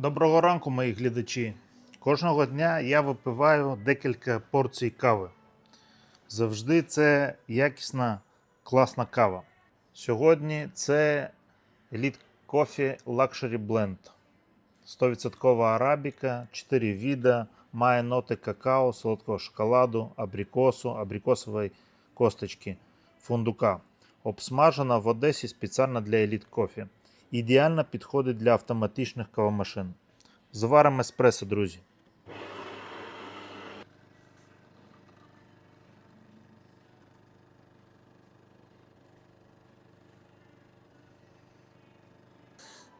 Доброго ранку, мої глядачі. Кожного дня я випиваю декілька порцій кави. Завжди це якісна, класна кава. Сьогодні це Elite Coffee Luxury Blend. 100% арабіка, 4 віда, має ноти какао, солодкого шоколаду, абрикосу, абрикосової косточки, фундука. Обсмажена в Одесі спеціально для Elite Coffee. Ідеально підходить для автоматичних кавомашин. Заваримо еспресо, друзі.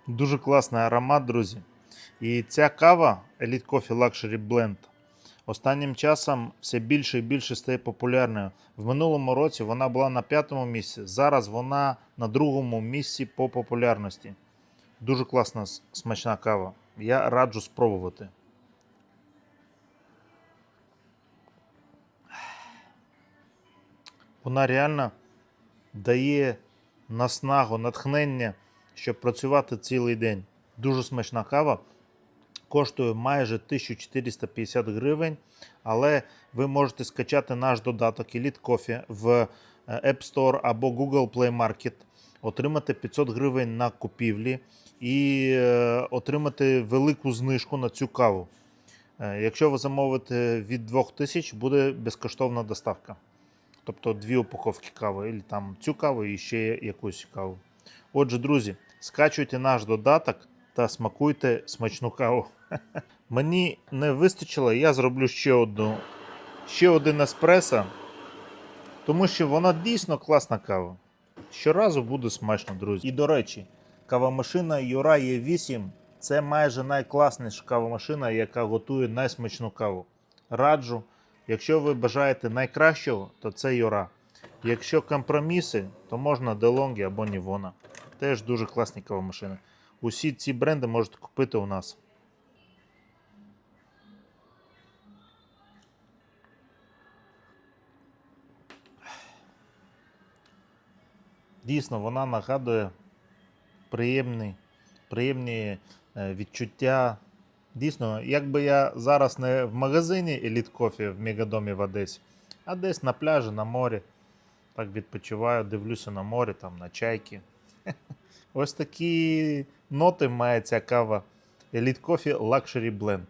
Дуже класний аромат, друзі. І ця кава Elite Coffee Luxury Blend останнім часом все більше і більше стає популярною. В минулому році вона була на п'ятому місці, зараз вона на другому місці по популярності. Дуже класна смачна кава. Я раджу спробувати. Вона реально дає наснагу, натхнення, щоб працювати цілий день. Дуже смачна кава. Коштує майже 1450 гривень, але ви можете скачати наш додаток Elite Coffee в е, App Store або Google Play Market, отримати 500 гривень на купівлі і е, отримати велику знижку на цю каву. Е, Якщо ви замовите від 2000, буде безкоштовна доставка. Тобто дві упаковки кави, або там цю каву і ще якусь каву. Отже, друзі, скачуйте наш додаток та смакуйте смачну каву. Мені не вистачило, я зроблю ще одну, ще один еспресо, тому що вона дійсно класна кава. Щоразу буде смачно, друзі. І до речі, кавомашина Юра Е8 це майже найкласніша кавомашина, яка готує найсмачну каву. Раджу, якщо ви бажаєте найкращого, то це Юра. Якщо компроміси, то можна DeLonghi або Nivona. Теж дуже класні кавомашини. Усі ці бренди можете купити у нас. Дійсно, вона нагадує приємні, приємні е, відчуття. Дійсно, якби я зараз не в магазині Elite Coffee в Мегадомі в Одесі, а десь на пляжі, на морі. Так відпочиваю, дивлюся на море, там, на чайки. Ось такі ноти має ця кава Elite Coffee Luxury Blend.